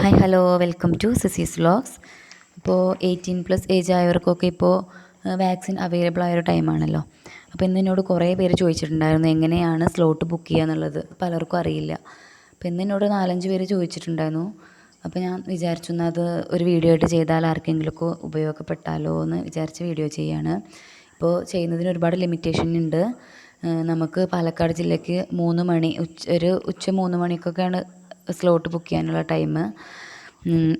Hi hello welcome to Cici's vlogs ഇപ്പോൾ eighteen plus age ആയവർക്കൊക്കെ ഇപ്പോൾ വാക്സിൻ അവൈലബിൾ ആയൊരു ടൈമാണല്ലോ അപ്പോൾ ഇന്ന് എന്നോട് കുറേ പേര് ചോദിച്ചിട്ടുണ്ടായിരുന്നു എങ്ങനെയാണ് സ്ലോട്ട് ബുക്ക് ചെയ്യുക എന്നുള്ളത്. പലർക്കും അറിയില്ല. അപ്പോൾ ഇന്ന് എന്നോട് നാലഞ്ച് പേര് ചോദിച്ചിട്ടുണ്ടായിരുന്നു. അപ്പോൾ ഞാൻ വിചാരിച്ചു അത് ഒരു വീഡിയോ ആയിട്ട് ചെയ്താൽ ആർക്കെങ്കിലുമൊക്കെ ഉപയോഗപ്പെട്ടാലോ എന്ന് വിചാരിച്ച് വീഡിയോ ചെയ്യാണ്. ഇപ്പോൾ ചെയ്യുന്നതിന് ഒരുപാട് ലിമിറ്റേഷൻ ഉണ്ട്. നമുക്ക് പാലക്കാട് ജില്ലയ്ക്ക് മൂന്ന് മണി ഉച്ച ഒരു ഉച്ച മൂന്ന് മണിക്കൊക്കെയാണ് സ്ലോട്ട് ബുക്ക് ചെയ്യാനുള്ള ടൈം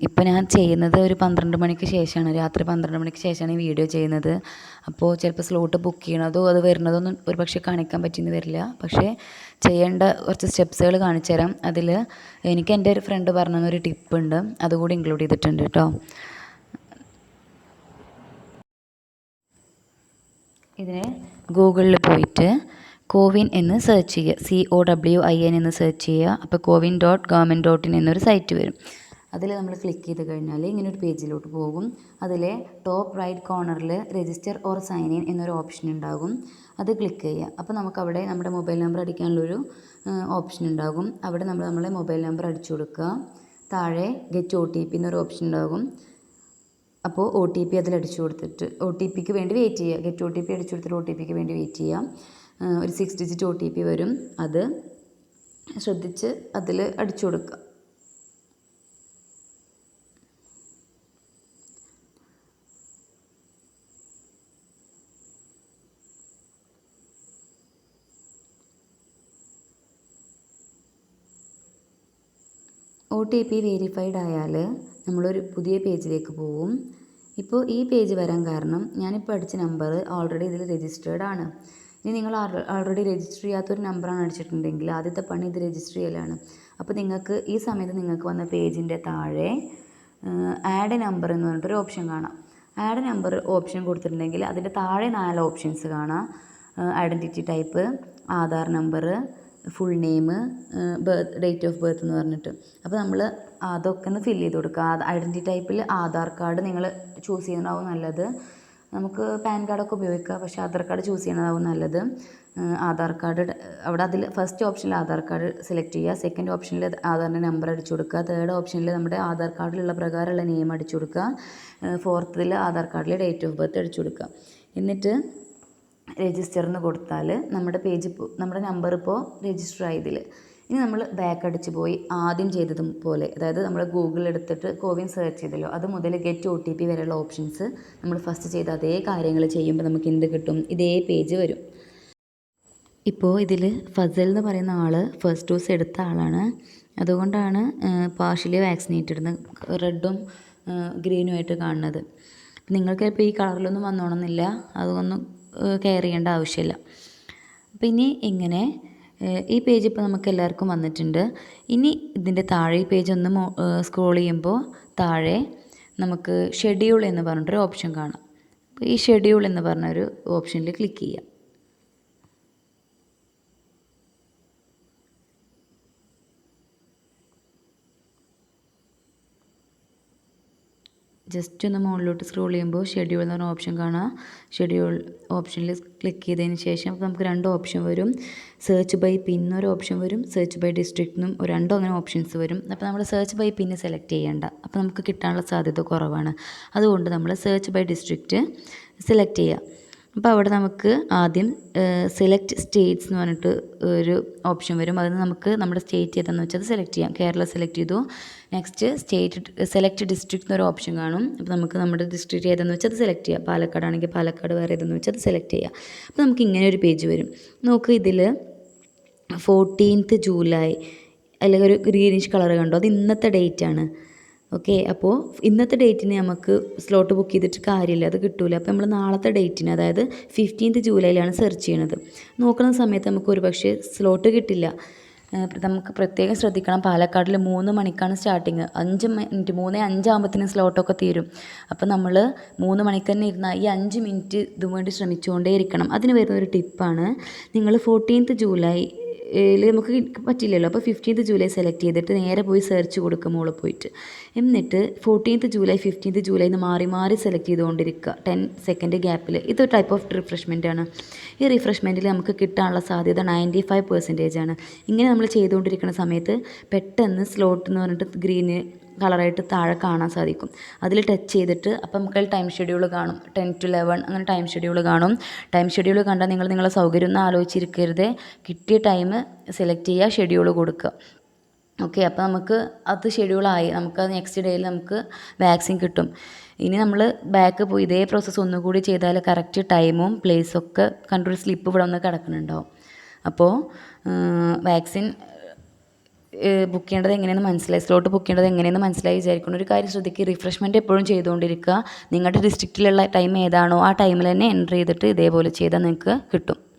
ഇപ്പോൾ ഞാൻ ചെയ്യുന്നത് ഒരു പന്ത്രണ്ട് മണിക്ക് ശേഷമാണ്. രാത്രി പന്ത്രണ്ട് മണിക്ക് ശേഷമാണ് ഈ വീഡിയോ ചെയ്യുന്നത്. അപ്പോൾ ചിലപ്പോൾ സ്ലോട്ട് ബുക്ക് ചെയ്യണതോ അത് വരുന്നതൊന്നും ഒരു പക്ഷേ കാണിക്കാൻ പറ്റിയെന്ന് വരില്ല. പക്ഷേ ചെയ്യേണ്ട കുറച്ച് സ്റ്റെപ്സുകൾ കാണിച്ചു തരാം അതിൽ എനിക്ക് എന്റെ ഒരു ഫ്രണ്ട് പറഞ്ഞൊരു ടിപ്പ് ഉണ്ട്. അതുകൂടി ഇൻക്ലൂഡ് ചെയ്തിട്ടുണ്ട് കേട്ടോ. ഇതിന് ഗൂഗിളിൽ പോയിട്ട് കോവിൻ എന്ന് സെർച്ച് ചെയ്യുക. C O W I N എന്ന് സെർച്ച് ചെയ്യുക. അപ്പോൾ CoWIN dot government dot in എന്നൊരു സൈറ്റ് വരും. അതിൽ നമ്മൾ ക്ലിക്ക് ചെയ്ത് കഴിഞ്ഞാൽ ഇങ്ങനെ ഒരു പേജിലോട്ട് പോകും. അതിലെ ടോപ്പ് റൈറ്റ് കോർണറിൽ രജിസ്റ്റർ ഓർ സൈൻ ഇൻ എന്നൊരു ഓപ്ഷൻ ഉണ്ടാകും. അത് ക്ലിക്ക് ചെയ്യുക. അപ്പോൾ നമുക്കവിടെ നമ്മുടെ മൊബൈൽ നമ്പർ അടിക്കാനുള്ളൊരു ഓപ്ഷൻ ഉണ്ടാകും. അവിടെ നമ്മൾ നമ്മളെ മൊബൈൽ നമ്പർ അടിച്ചു കൊടുക്കുക. താഴെ ഗെറ്റ് ഒ ടി പി എന്നൊരു ഓപ്ഷൻ ഉണ്ടാകും. അപ്പോൾ ഒ ടി പി അതിൽ അടിച്ചു കൊടുത്തിട്ട് ഒ ടി പിക്ക് വേണ്ടി വെയിറ്റ് ചെയ്യുക. ഗെറ്റ് ഒ ടി പി അടിച്ചു കൊടുത്തിട്ട് ഒ ടി പിക്ക് വേണ്ടി വെയിറ്റ് ചെയ്യാം ആ, ഒരു six digit O T P വരും. അത് ശ്രദ്ധിച്ച് അതിൽ അടിച്ചു കൊടുക്കുക. ഒ ടി പി വെരിഫൈഡ് ആയാൽ നമ്മളൊരു പുതിയ പേജിലേക്ക് പോവും. ഇപ്പോൾ ഈ പേജ് വരാൻ കാരണം ഞാനിപ്പോൾ അടിച്ച നമ്പർ ഓൾറെഡി ഇതിൽ രജിസ്റ്റേർഡ് ആണ്. ഇനി നിങ്ങൾ ഓൾറെഡി രജിസ്റ്റർ ചെയ്യാത്തൊരു നമ്പറാണ് അടിച്ചിട്ടുണ്ടെങ്കിൽ ആദ്യത്തെ പണി ഇത് രജിസ്റ്റർ ചെയ്യലാണ്. അപ്പോൾ നിങ്ങൾക്ക് ഈ സമയത്ത് നിങ്ങൾക്ക് വന്ന പേജിന്റെ താഴെ ആഡ് നമ്പർ എന്ന് പറഞ്ഞിട്ടൊരു ഓപ്ഷൻ കാണാം. ആഡ് നമ്പർ ഓപ്ഷൻ കൊടുത്തിട്ടുണ്ടെങ്കിൽ അതിന്റെ താഴെ നാല് ഓപ്ഷൻസ് കാണാം. Identity type Aadhaar number full name birth date of birth എന്ന് പറഞ്ഞിട്ട്. അപ്പോൾ നമ്മൾ അതൊക്കെ ഒന്ന് ഫില്ല് ചെയ്ത് കൊടുക്കുക. ഐഡന്റിറ്റി ടൈപ്പിൽ ആധാർ കാർഡ് നിങ്ങൾ ചൂസ് ചെയ്യുന്നതാവും നല്ലത്. നമുക്ക് പാൻ കാർഡൊക്കെ ഉപയോഗിക്കാം. പക്ഷേ ആധാർ കാർഡ് ചൂസ് ചെയ്യണതാവും നല്ലത്. ആധാർ കാർഡ് അവിടെ അതിൽ ഫസ്റ്റ് ഓപ്ഷനിൽ ആധാർ കാർഡ് സെലക്ട് ചെയ്യുക. സെക്കൻഡ് ഓപ്ഷനിൽ ആധാറിന്റെ നമ്പർ അടിച്ചു കൊടുക്കുക. തേർഡ് ഓപ്ഷനിൽ നമ്മുടെ ആധാർ കാർഡിലുള്ള പ്രകാരമുള്ള നെയിം അടിച്ചു കൊടുക്കുക. ഫോർത്തിൽ ആധാർ കാർഡിൽ ഡേറ്റ് ഓഫ് ബർത്ത് അടിച്ചു കൊടുക്കുക. എന്നിട്ട് രജിസ്റ്റർ എന്ന് കൊടുത്താൽ നമ്മുടെ പേജ് നമ്മുടെ നമ്പർ ഇപ്പോൾ രജിസ്റ്റർ ആയതിൽ ഇനി നമ്മൾ ബാക്ക് അടിച്ച് പോയി ആദ്യം ചെയ്തതും പോലെ അതായത് നമ്മൾ ഗൂഗിൾ എടുത്തിട്ട് കോവിൻ സെർച്ച് ചെയ്തല്ലോ അത് മുതൽ ഗെറ്റ് ഒ ടി പി വരെയുള്ള ഓപ്ഷൻസ് നമ്മൾ ഫസ്റ്റ് ചെയ്ത അതേ കാര്യങ്ങൾ ചെയ്യുമ്പോൾ നമുക്ക് എന്ത് കിട്ടും? ഇതേ പേജ് വരും. ഇപ്പോൾ ഇതിൽ ഫസൽ എന്ന് പറയുന്ന ആൾ ഫസ്റ്റ് ഡോസ് എടുത്ത ആളാണ്. അതുകൊണ്ടാണ് പാർഷ്യലി വാക്സിനേറ്റഡ് എന്ന് റെഡും ഗ്രീനും ആയിട്ട് കാണുന്നത്. നിങ്ങൾക്ക് ഇപ്പോൾ ഈ കളറിലൊന്നും വന്നോണമെന്നില്ല അതൊന്നും കെയർ ചെയ്യേണ്ട ആവശ്യമില്ല. പിന്നെ ഇങ്ങനെ ഈ പേജ് ഇപ്പോൾ നമുക്ക് എല്ലാവർക്കും വന്നിട്ടുണ്ട്. ഇനി ഇതിന്റെ താഴെ ഈ പേജ് ഒന്ന് സ്ക്രോൾ ചെയ്യുമ്പോൾ താഴെ നമുക്ക് ഷെഡ്യൂൾ എന്ന് പറഞ്ഞിട്ടൊരു ഓപ്ഷൻ കാണാം. ഈ ഷെഡ്യൂൾ എന്ന് പറഞ്ഞൊരു ഓപ്ഷനിൽ ക്ലിക്ക് ചെയ്യാം. ജസ്റ്റ് ഒന്ന് മുകളിലോട്ട് സ്ക്രോൾ ചെയ്യുമ്പോൾ ഷെഡ്യൂൾ എന്ന് പറഞ്ഞ ഓപ്ഷൻ കാണാം. ഷെഡ്യൂൾ ഓപ്ഷനിൽ ക്ലിക്ക് ചെയ്തതിന് ശേഷം അപ്പോൾ നമുക്ക് രണ്ട് ഓപ്ഷൻ വരും. സെർച്ച് ബൈ പിൻ എന്നൊരു ഓപ്ഷൻ വരും. സെർച്ച് ബൈ ഡിസ്ട്രിക്റ്റ് എന്നും രണ്ടോ അങ്ങനെ ഓപ്ഷൻസ് വരും. അപ്പോൾ നമ്മൾ സെർച്ച് ബൈ പിന്ന് സെലക്ട് ചെയ്യേണ്ട. അപ്പോൾ നമുക്ക് കിട്ടാനുള്ള സാധ്യത കുറവാണ്. അതുകൊണ്ട് നമ്മൾ സെർച്ച് ബൈ ഡിസ്ട്രിക്റ്റ് സെലക്ട് ചെയ്യുക അപ്പോൾ അവിടെ നമുക്ക് ആദ്യം സെലക്ട് സ്റ്റേറ്റ്സ് എന്ന് പറഞ്ഞിട്ട് ഒരു ഓപ്ഷൻ വരും. അതിന് നമുക്ക് നമ്മുടെ സ്റ്റേറ്റ് ഏതാണെന്ന് വെച്ചാൽ സെലക്ട് ചെയ്യാം. കേരള സെലക്ട് ചെയ്തു. നെക്സ്റ്റ് സ്റ്റേറ്റ് സെലക്ട് ഡിസ്ട്രിക്ട് എന്നൊരു ഓപ്ഷൻ കാണും. അപ്പോൾ നമുക്ക് നമ്മുടെ ഡിസ്ട്രിക്റ്റ് ഏതാണെന്ന് വെച്ചാൽ അത് സെലക്ട് ചെയ്യാം. പാലക്കാട് ആണെങ്കിൽ പാലക്കാട് വേറെ ഏതെന്ന് വെച്ചാൽ അത് സെലക്ട് ചെയ്യാം. അപ്പോൾ നമുക്ക് ഇങ്ങനെ ഒരു പേജ് വരും. നോക്ക് ഇതിൽ ഫോർട്ടീൻത്ത് ജൂലൈ അല്ലെങ്കിൽ ഒരു ഗ്രീനിഷ് കളർ കണ്ടോ? അത് ഇന്നത്തെ ഡേറ്റ് ആണ്. ഓക്കെ അപ്പോൾ ഇന്നത്തെ ഡേറ്റിന് നമുക്ക് സ്ലോട്ട് ബുക്ക് ചെയ്തിട്ട് കാര്യമില്ല അത് കിട്ടൂല. അപ്പോൾ നമ്മൾ നാളത്തെ ഡേറ്റിന് അതായത് ഫിഫ്റ്റീൻത്ത് ജൂലൈയിലാണ് സെർച്ച് ചെയ്യണത്. നോക്കുന്ന സമയത്ത് നമുക്ക് ഒരു പക്ഷേ സ്ലോട്ട് കിട്ടില്ല നമുക്ക് പ്രത്യേകം ശ്രദ്ധിക്കണം. പാലക്കാടിൽ മൂന്ന് മണിക്കാണ് സ്റ്റാർട്ടിങ് അഞ്ച് മിനിറ്റ് മൂന്ന് അഞ്ചാകുമ്പത്തിന് സ്ലോട്ടൊക്കെ തീരും. അപ്പോൾ നമ്മൾ മൂന്ന് മണിക്ക് തന്നെ ഇരുന്നാൽ ഈ അഞ്ച് മിനിറ്റ് ഇതും വേണ്ടി ശ്രമിച്ചുകൊണ്ടേ ഇരിക്കണം അതിന് വരുന്ന ഒരു ടിപ്പാണ് നിങ്ങൾ ഫോർട്ടീൻത്ത് ജൂലൈ നമുക്ക് പറ്റില്ലല്ലോ. അപ്പോൾ ഫിഫ്റ്റീൻത്ത് ജൂലൈ സെലക്ട് ചെയ്തിട്ട് നേരെ പോയി സെർച്ച് കൊടുക്കും മോൾ പോയിട്ട്. എന്നിട്ട് ഫോർട്ടീൻത്ത് ജൂലൈ ഫിഫ്റ്റീൻത്ത് ജൂലൈ എന്ന് മാറി മാറി സെലക്ട് ചെയ്തുകൊണ്ടിരിക്കുക ടെൻ സെക്കൻഡ് ഗ്യാപ്പിൽ ഇതൊരു ടൈപ്പ് ഓഫ് റിഫ്രഷ്മെന്റ് ആണ്. ഈ റിഫ്രഷ്മെന്റിൽ നമുക്ക് കിട്ടാനുള്ള സാധ്യത നയന്റി ഫൈവ് പെർസെന്റേജ് ആണ്. ഇങ്ങനെ നമ്മൾ ചെയ്തുകൊണ്ടിരിക്കുന്ന സമയത്ത് പെട്ടെന്ന് സ്ലോട്ട് എന്ന് പറഞ്ഞിട്ട് ഗ്രീന് കളറായിട്ട് താഴെ കാണാൻ സാധിക്കും. അതിൽ ടച്ച് ചെയ്തിട്ട് അപ്പം നമുക്ക് ടൈം ഷെഡ്യൂൾ കാണും. ടെൻ ടു ലെവൻ അങ്ങനെ ടൈം ഷെഡ്യൂൾ കാണും. ടൈം ഷെഡ്യൂൾ കണ്ടാൽ നിങ്ങൾ നിങ്ങളെ സൗകര്യം ഒന്നും ആലോചിച്ചിരിക്കരുത്. കിട്ടിയ ടൈം സെലക്ട് ചെയ്യുക ഷെഡ്യൂൾ കൊടുക്കുക. ഓക്കെ അപ്പോൾ നമുക്ക് അത് ഷെഡ്യൂളായി നമുക്ക് നെക്സ്റ്റ് ഡേയിൽ നമുക്ക് വാക്സിൻ കിട്ടും. ഇനി നമ്മൾ ബാക്ക് പോയി. ഇതേ പ്രോസസ്സ് ഒന്നുകൂടി ചെയ്താൽ കറക്റ്റ് ടൈമും പ്ലേസും ഒക്കെ കണ്ടൊരു സ്ലിപ്പ് ഇവിടെ ഒന്ന് കിടക്കുന്നുണ്ടാവും. അപ്പോൾ വാക്സിൻ ബുക്ക് ചെയ്യേണ്ടത് എങ്ങനെയെന്ന് മനസ്സിലായി. സ്ലോട്ട് ബുക്ക് ചെയ്യേണ്ടത് എങ്ങനെയെന്ന് മനസ്സിലായി വിചാരിക്കുന്നു. ഒരു കാര്യം ശ്രദ്ധിക്കുക റിഫ്രഷ്മെന്റ് എപ്പോഴും ചെയ്തുകൊണ്ടിരിക്കുക. നിങ്ങളുടെ ഡിസ്ട്രിക്റ്റിലുള്ള ടൈം ഏതാണോ ആ ടൈമിൽ തന്നെ എന്റർ ചെയ്തിട്ട് ഇതേപോലെ ചെയ്താൽ നിങ്ങൾക്ക് കിട്ടും.